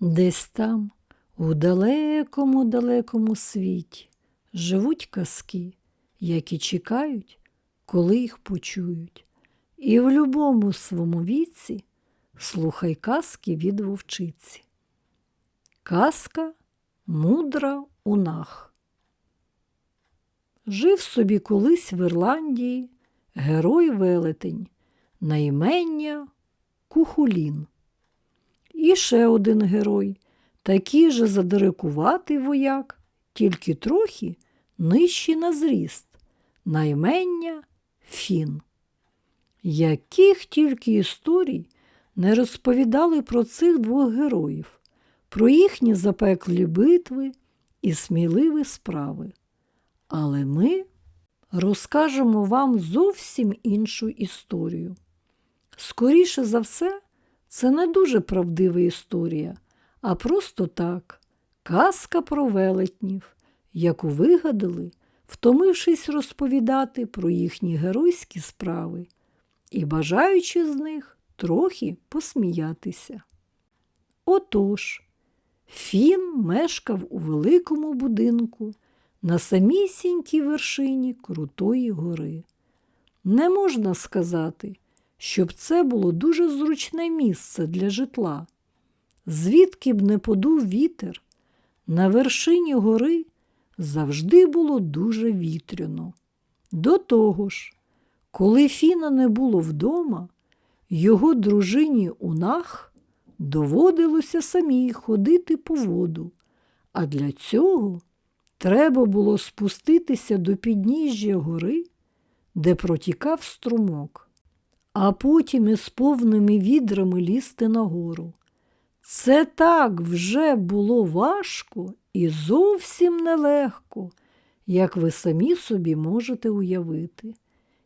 Десь там, у далекому далекому світі, живуть казки, які чекають, коли їх почують. І в любому своєму віці слухай казки від вовчиці. Казка мудра унах. Жив собі колись в Ірландії герой велетень на імення Кухулін. І ще один герой, такий же задирикуватий вояк, тільки трохи нижчий на зріст, на імення Фін. Яких тільки історій не розповідали про цих двох героїв, про їхні запеклі битви і сміливі справи. Але ми розкажемо вам зовсім іншу історію. Скоріше за все, це не дуже правдива історія, а просто так, казка про велетнів, яку вигадали, втомившись розповідати про їхні геройські справи і бажаючи з них трохи посміятися. Отож, Фін мешкав у великому будинку на самісінькій вершині Крутої гори. Не можна сказати, щоб це було дуже зручне місце для житла. Звідки б не подув вітер, на вершині гори завжди було дуже вітряно. До того ж, коли Фіна не було вдома, його дружині Унах доводилося самій ходити по воду, а для цього треба було спуститися до підніжжя гори, де протікав струмок, а потім із повними відрами лізти нагору. Це так вже було важко і зовсім нелегко, як ви самі собі можете уявити.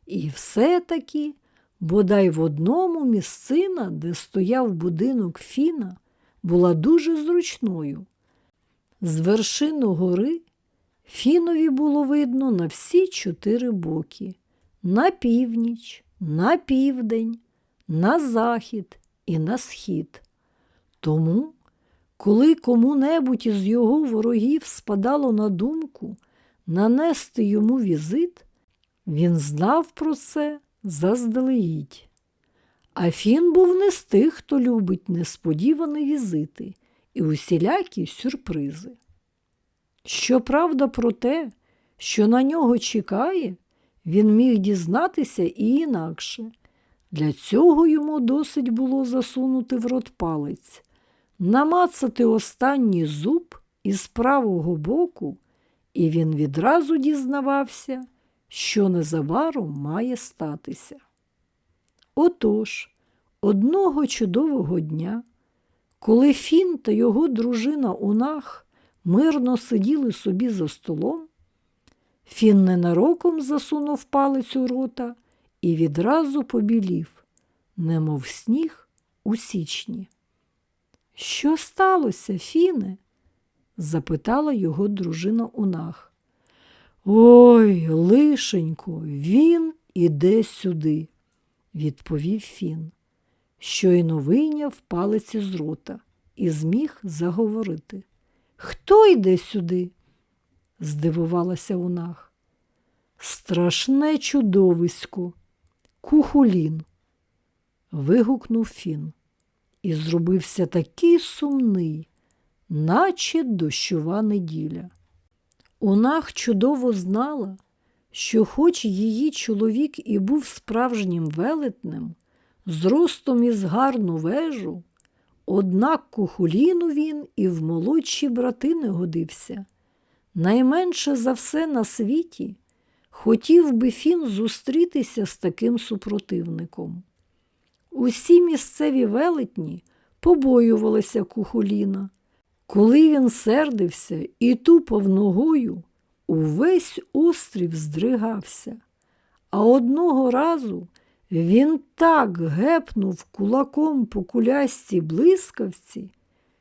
І все-таки, бодай в одному місцина, де стояв будинок Фіна, була дуже зручною. З вершини гори Фінові було видно на всі чотири боки на північ, на південь, на захід і на схід. Тому, коли кому-небудь із його ворогів спадало на думку нанести йому візит, він знав про це заздалегідь. А Фін був не з тих, хто любить несподівані візити і усілякі сюрпризи. Щоправда, про те, що на нього чекає, він міг дізнатися і інакше. Для цього йому досить було засунути в рот палець, намацати останній зуб із правого боку, і він відразу дізнавався, що незабаром має статися. Отож, одного чудового дня, коли Фін та його дружина Унах мирно сиділи собі за столом, Фін ненароком засунув палець у рота і відразу побілів, немов сніг у січні. Що сталося, Фіне? запитала його дружина Унах. Ой, лишенько, він іде сюди, відповів Фін. Щойно вийняв палець із рота і зміг заговорити. Хто йде сюди? Здивувалася Унах. Страшне чудовисько, кухулін. вигукнув Фін і зробився такий сумний, наче дощова неділя. Унах чудово знала, що, хоч її чоловік і був справжнім велетнем, зростом із гарну вежу, однак кухуліну він і в молодші брати не годився. Найменше за все на світі хотів би Фін зустрітися з таким супротивником. Усі місцеві велетні побоювалися кухуліна. Коли він сердився і тупав ногою, увесь острів здригався. А одного разу він так гепнув кулаком по кулястій блискавці,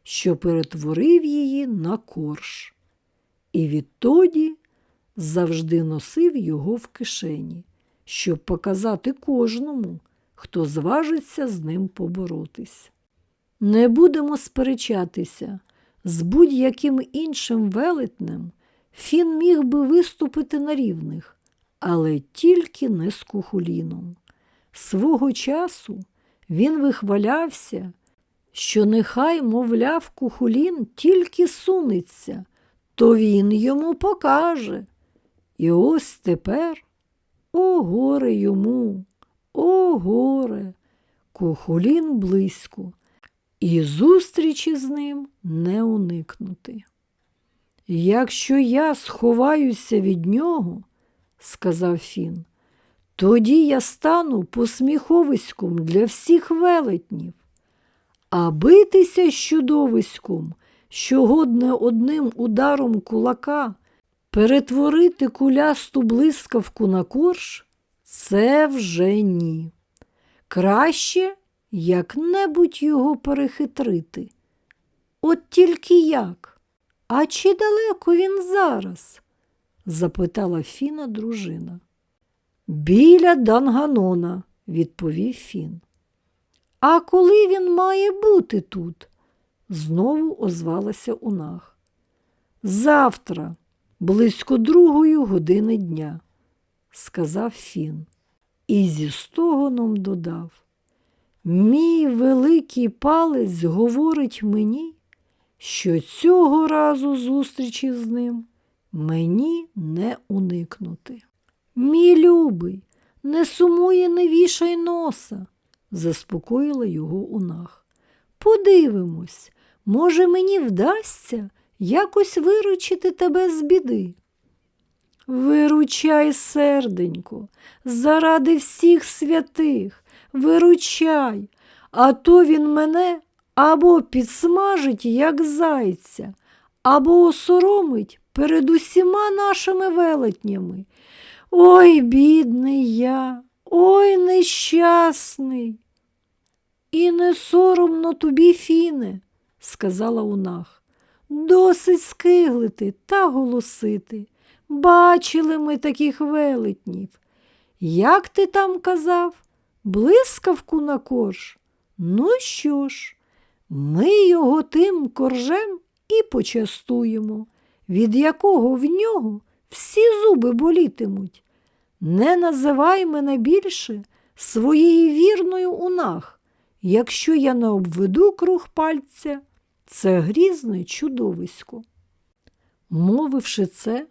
що перетворив її на корж. І відтоді завжди носив його в кишені, щоб показати кожному, хто зважиться з ним поборотись. Не будемо сперечатися. З будь-яким іншим велетнем Фін міг би виступити на рівних, але тільки не з Кухуліном. Свого часу він вихвалявся, що нехай, мовляв, Кухулін тільки сунеться, то він йому покаже. І ось тепер, о горе йому, о горе, Кухулін близько, і зустрічі з ним не уникнути. Якщо я сховаюся від нього, сказав Фін, тоді я стану посміховиськом для всіх велетнів, а битися з чудовиськом, що годне одним ударом кулака перетворити кулясту блискавку на корж, це вже ні. Краще як-небудь його перехитрити. От тільки як? А чи далеко він зараз? запитала Фіна дружина. Біля Данганона, відповів Фін. А коли він має бути тут? Знову озвалася Унах. Завтра, близько другої години дня, сказав Фін. І зі стогоном додав. Мій великий палець говорить мені, що цього разу зустрічі з ним мені не уникнути. Мій любий, не сумуй і не вішай носа, заспокоїла його унах. Подивимось, може, мені вдасться якось виручити тебе з біди. Виручай, серденько, заради всіх святих, виручай, а то він мене або підсмажить, як зайця, або осоромить перед усіма нашими велетнями. Ой, бідний я, ой нещасний. І не соромно тобі, Фіне, сказала унах. Досить скиглити та голосити. Бачили ми таких велетнів. Як ти там казав, блискавку на корж? Ну що ж, ми його тим коржем і почастуємо, від якого в нього всі зуби болітимуть. Не називай мене більше своєю вірною унах, якщо я не обведу круг пальця, це грізне чудовисько. Мовивши це,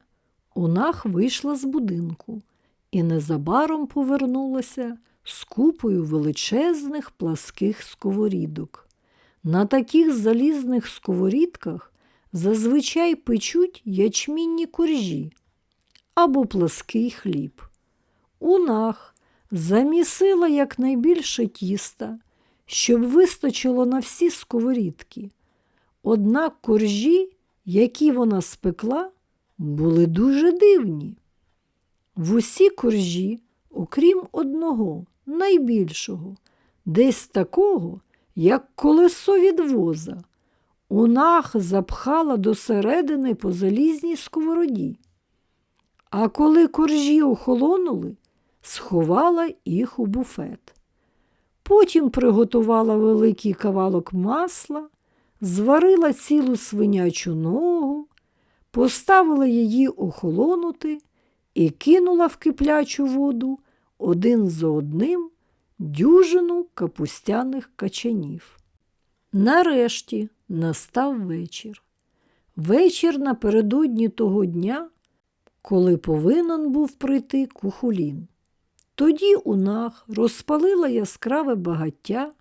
унах вийшла з будинку і незабаром повернулася з купою величезних пласких сковорідок. На таких залізних сковорідках зазвичай печуть ячмінні коржі або плаский хліб. Унах замісила якнайбільше тіста, щоб вистачило на всі сковорідки. Однак коржі, які вона спекла, були дуже дивні. В усі коржі, окрім одного, найбільшого, десь такого, як колесо від воза, унах запхала до середини по залізній сковороді. А коли коржі охолонули, сховала їх у буфет. Потім приготувала великий кавалок масла, зварила цілу свинячу ногу, поставила її охолонути і кинула в киплячу воду один за одним дюжину капустяних качанів. Нарешті настав вечір. Вечір напередодні того дня, коли повинен був прийти кухулін. Тоді унах розпалила яскраве багаття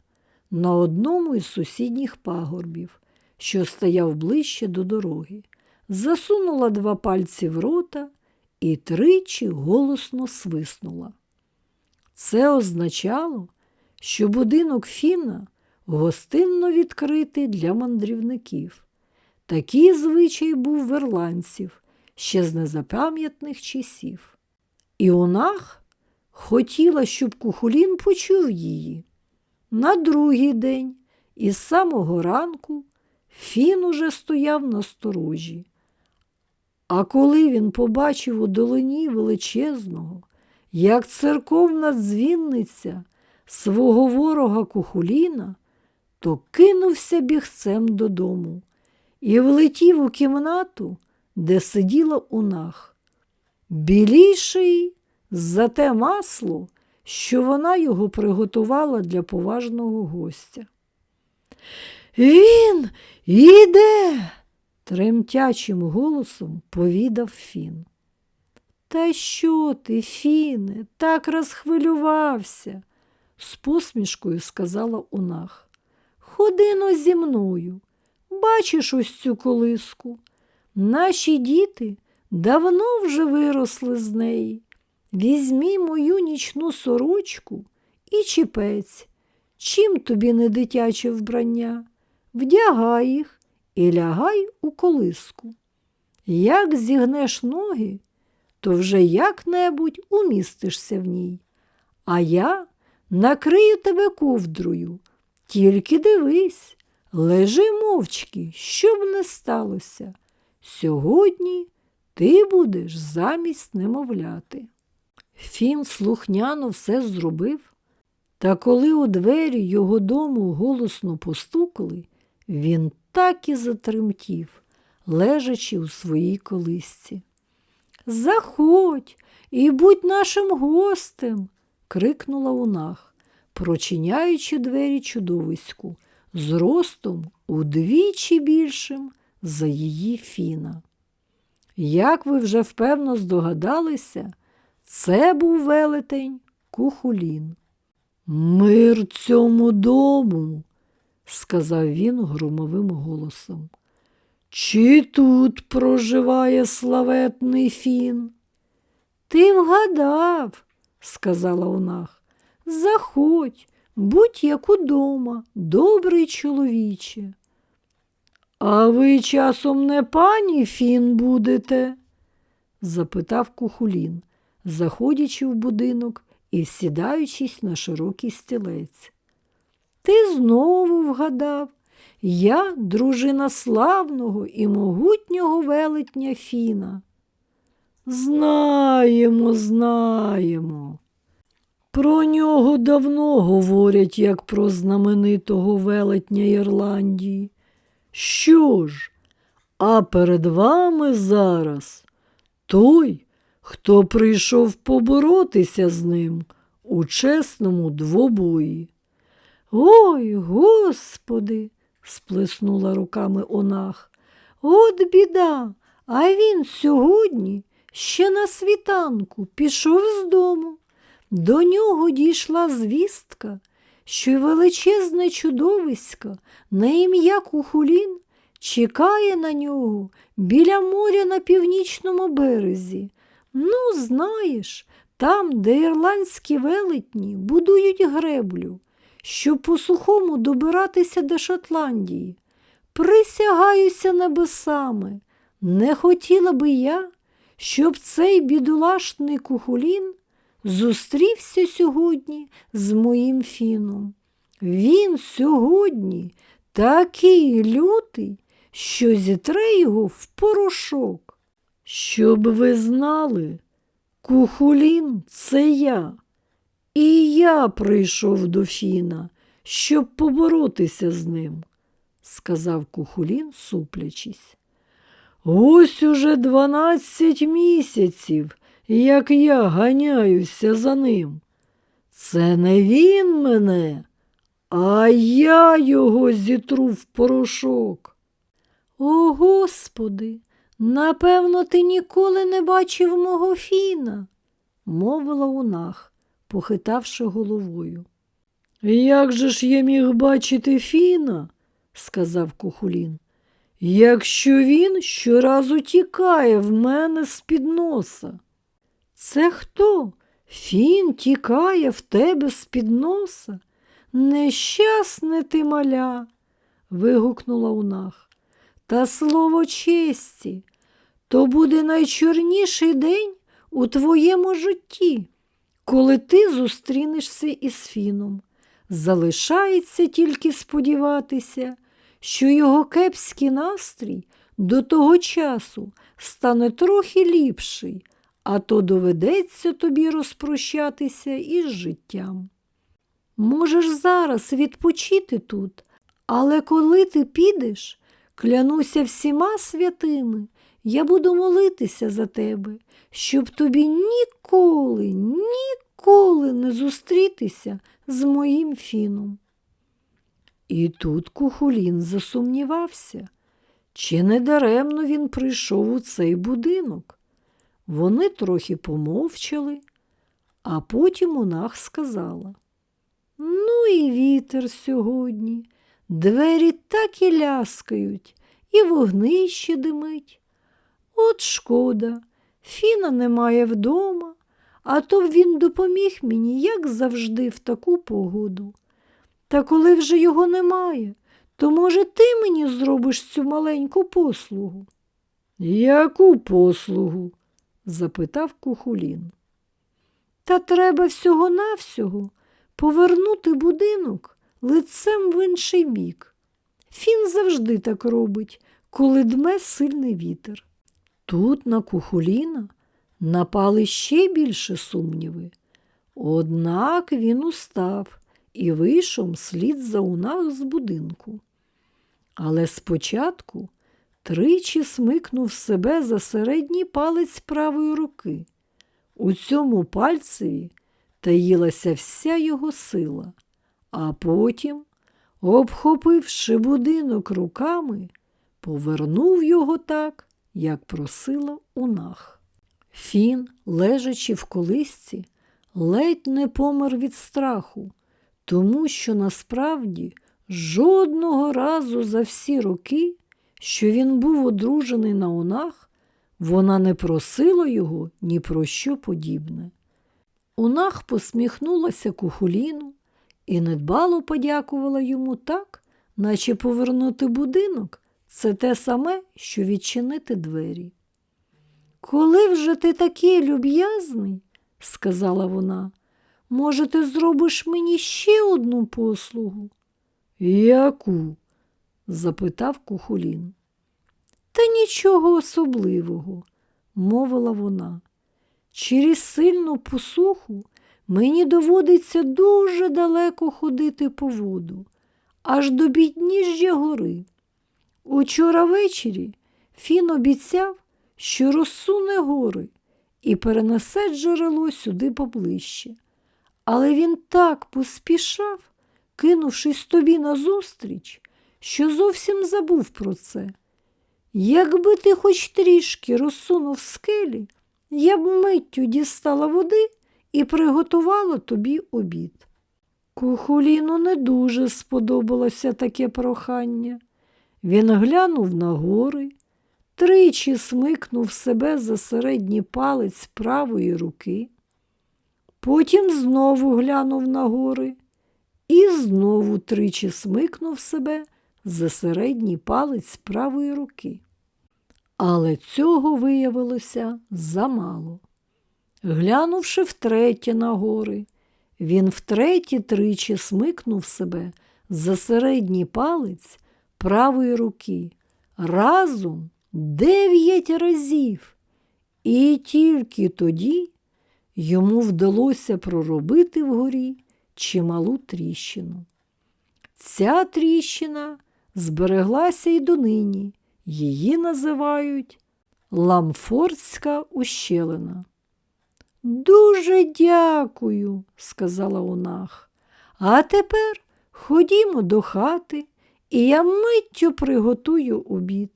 на одному із сусідніх пагорбів, що стояв ближче до дороги, засунула два пальці в рота і тричі голосно свиснула. Це означало, що будинок Фіна гостинно відкритий для мандрівників. Такий звичай був в ірландців ще з незапам'ятних часів. Іонах хотіла, щоб Кухулін почув її. На другий день, із самого ранку, Фін уже стояв на сторожі. А коли він побачив у долині величезного, як церковна дзвінниця свого ворога Кухуліна, то кинувся бігцем додому і влетів у кімнату, де сиділа унах. Біліший за те масло, що вона його приготувала для поважного гостя. Він іде, тремтячим голосом повідав Фін. Та що ти, Фіне, так розхвилювався? з посмішкою сказала унах. Ходи но зі мною. Бачиш ось цю колиску. Наші діти давно вже виросли з неї. Візьмі мою нічну сорочку і чіпець. Чим тобі не дитяче вбрання? Вдягай їх і лягай у колиску. Як зігнеш ноги, то вже як-небудь умістишся в ній. А я накрию тебе ковдрою. Тільки дивись, лежи мовчки, щоб не сталося. Сьогодні ти будеш замість немовляти. Фін слухняно все зробив, та коли у двері його дому голосно постукали, він так і затремтів, лежачи у своїй колисці. Заходь і будь нашим гостем, крикнула унах, прочиняючи двері чудовиську, з ростом удвічі більшим за її фіна. Як ви вже впевно здогадалися, це був велетень Кухулін. Мир цьому дому, сказав він громовим голосом. Чи тут проживає славетний фін? Ти вгадав, сказала унах. Заходь, будь як удома, добрий чоловіче. А ви часом не пані фін будете? запитав Кухулін, заходячи в будинок і сідаючись на широкий стілець. Ти знову вгадав, я дружина славного і могутнього велетня Фіна. Знаємо, знаємо. Про нього давно говорять, як про знаменитого велетня Ірландії. Що ж, а перед вами зараз той, хто прийшов поборотися з ним у чесному двобої. Ой, господи, сплеснула руками онах. От біда, а він сьогодні ще на світанку пішов з дому. До нього дійшла звістка, що величезне чудовисько на ім'я Кухулін чекає на нього біля моря на північному березі. Ну, знаєш, там, де ірландські велетні будують греблю, щоб по сухому добиратися до Шотландії. Присягаюся небесами, не хотіла би я, щоб цей бідолашний кухулін зустрівся сьогодні з моїм фіном. Він сьогодні такий лютий, що зітре його в порошок. Щоб ви знали, кухулін це я. І я прийшов до Фіна, щоб поборотися з ним, сказав Кухулін, суплячись. Ось уже дванадцять місяців, як я ганяюся за ним. Це не він мене, а я його зітру в порошок. О, Господи, напевно, ти ніколи не бачив мого Фіна, мовила унах, похитавши головою. Як же ж я міг бачити Фіна? сказав Кухулін. Якщо він щоразу тікає в мене з-під носа. Це хто? Фін тікає в тебе з-під носа? Нещасне ти маля. вигукнула унах. Та слово честі, то буде найчорніший день у твоєму житті, коли ти зустрінешся із Фіном. Залишається тільки сподіватися, що його кепський настрій до того часу стане трохи ліпший, а то доведеться тобі розпрощатися із життям. Можеш зараз відпочити тут, Але коли ти підеш, клянуся всіма святими, я буду молитися за тебе, щоб тобі ніколи, ніколи не зустрітися з моїм фіном. І тут Кухулін засумнівався, чи не даремно він прийшов у цей будинок. Вони трохи помовчали, а потім монах сказала: Ну і вітер сьогодні, двері так і ляскають, і вогнище димить. От шкода, Фіна немає вдома, а то він допоміг мені, як завжди, в таку погоду. Та коли вже його немає, то, може, ти мені зробиш цю маленьку послугу? Яку послугу? запитав Кухулін. Та треба всього-навсього повернути будинок лицем в інший бік. Фін завжди так робить, коли дме сильний вітер. Тут на Кухуліна напали ще більше сумніви. Однак він устав і вийшов слід за унах з будинку. Але спочатку тричі смикнув себе за середній палець правої руки. У цьому пальцеві таїлася вся його сила, а потім, обхопивши будинок руками, повернув його так, як просила унах. Фін, лежачи в колисці, ледь не помер від страху, тому що насправді жодного разу за всі роки, що він був одружений на унах, вона не просила його ні про що подібне. Унах посміхнулася кухуліну і недбало подякувала йому так, наче повернути будинок це те саме, що відчинити двері. Коли вже ти такий люб'язний, сказала вона, може, ти зробиш мені ще одну послугу? Яку? запитав Кухулін. Та нічого особливого, мовила вона. Через сильну посуху мені доводиться дуже далеко ходити по воду, аж до бідніжжя гори. Учора ввечері Фін обіцяв, що розсуне гори і перенесе джерело сюди поближче. Але він так поспішав, кинувшись тобі назустріч, що зовсім забув про це. Якби ти хоч трішки розсунув скелі, я б миттю дістала води і приготувала тобі обід. Кухуліну не дуже сподобалося таке прохання. Він глянув на гори, тричі смикнув себе за середній палець правої руки, потім знову глянув на гори і знову тричі смикнув себе за середній палець правої руки. Але цього виявилося замало. Глянувши втретє на гори, він втретє тричі смикнув себе за середній палець правої руки разом дев'ять разів. І тільки тоді йому вдалося проробити вгорі чималу тріщину. Ця тріщина збереглася й донині. Її називають Ламфордська ущелина. Дуже дякую, сказала Унах. А тепер ходімо до хати, і я миттю приготую обід.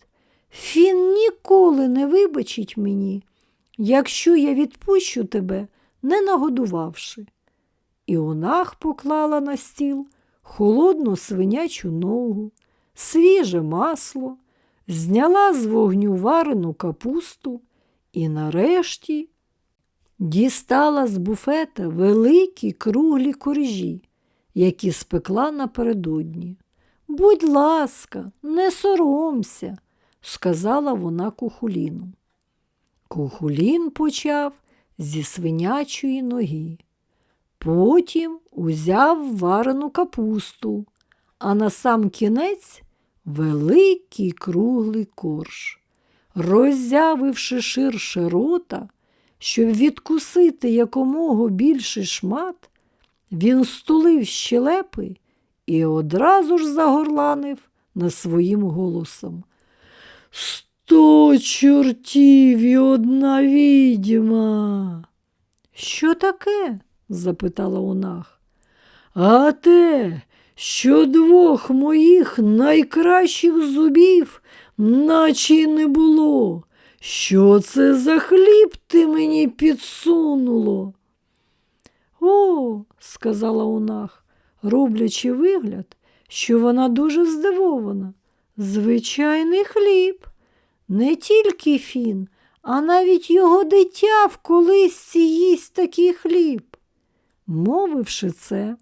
Фін ніколи не вибачить мені, якщо я відпущу тебе, не нагодувавши. І Унах поклала на стіл холодну свинячу ногу, свіже масло, зняла з вогню варену капусту і нарешті дістала з буфета великі круглі коржі, які спекла напередодні. Будь ласка, не соромся, сказала вона кухуліну. Кухулін почав зі свинячої ноги. Потім узяв варену капусту, а на сам кінець великий круглий корж. Роззявивши ширше рота, щоб відкусити якомога більший шмат, він стулив щелепи і одразу ж загорланив не своїм голосом. Сто чортів і одна відьма. Що таке? запитала унах. А те, що двох моїх найкращих зубів наче й не було. Що це за хліб ти мені підсунуло? О, сказала унах, роблячи вигляд, що вона дуже здивована. Звичайний хліб. Не тільки фін, а навіть його дитя в колисці їсть такий хліб. Мовивши це,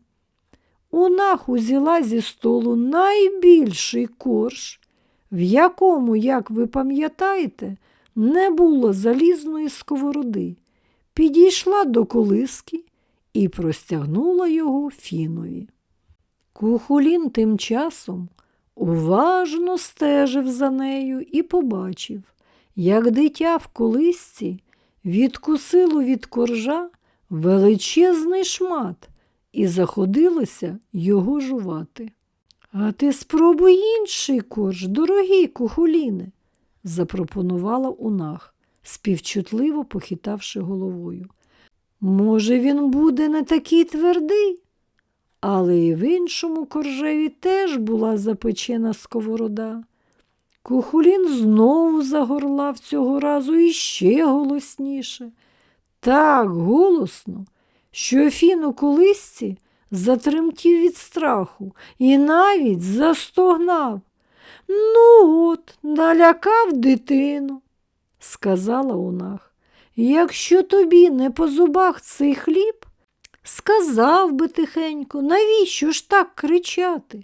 унах узяла зі столу найбільший корж, в якому, як ви пам'ятаєте, не було залізної сковороди, підійшла до колиски і простягнула його фінові. Кухулін тим часом уважно стежив за нею і побачив, як дитя в колисці відкусило від коржа величезний шмат і заходилося його жувати. А ти спробуй інший корж, дорогий кухуліне, запропонувала унах, співчутливо похитавши головою. Може, він буде не такий твердий? Але і в іншому коржеві теж була запечена сковорода. Кухулін знову загорлав цього разу іще голосніше, так голосно, що фін у колисці затремтів від страху і навіть застогнав. Ну от, налякав дитину, сказала унах. Якщо тобі не по зубах цей хліб, сказав би тихенько, навіщо ж так кричати?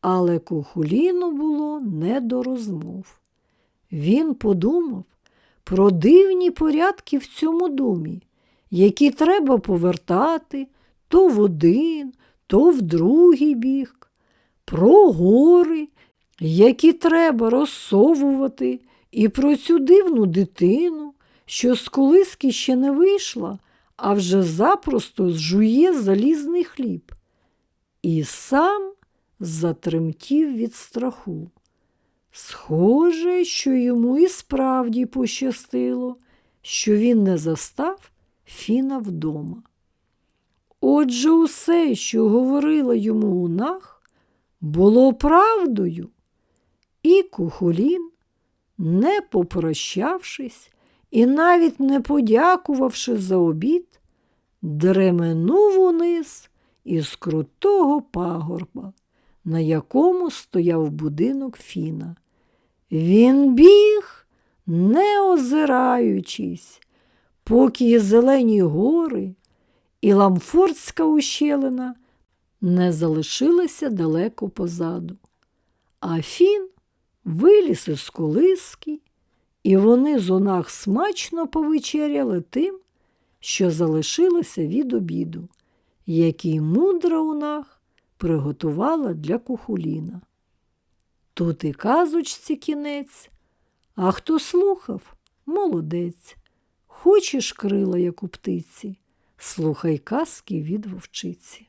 Але Кухуліну було не до розмов. Він подумав про дивні порядки в цьому домі, які треба повертати то в один, то в другий бік, про гори, які треба розсовувати, і про цю дивну дитину, що з колиски ще не вийшла, а вже запросто зжує залізний хліб. І сам затремтів від страху. Схоже, що йому і справді пощастило, що він не застав Фіна вдома. Отже, усе, що говорила йому унах, було правдою, і Кухолін, не попрощавшись і навіть не подякувавши за обід, дременув униз із крутого пагорба, на якому стояв будинок Фіна. Він біг, не озираючись, поки зелені гори і Ламфордська ущелина не залишилися далеко позаду. А Фін виліз із колиски, і вони з онах смачно повечеряли тим, що залишилося від обіду, який мудра унах приготувала для кухуліна. Тут і казочці кінець, а хто слухав, молодець. Хочеш крила, як у птиці, слухай казки від вовчиці.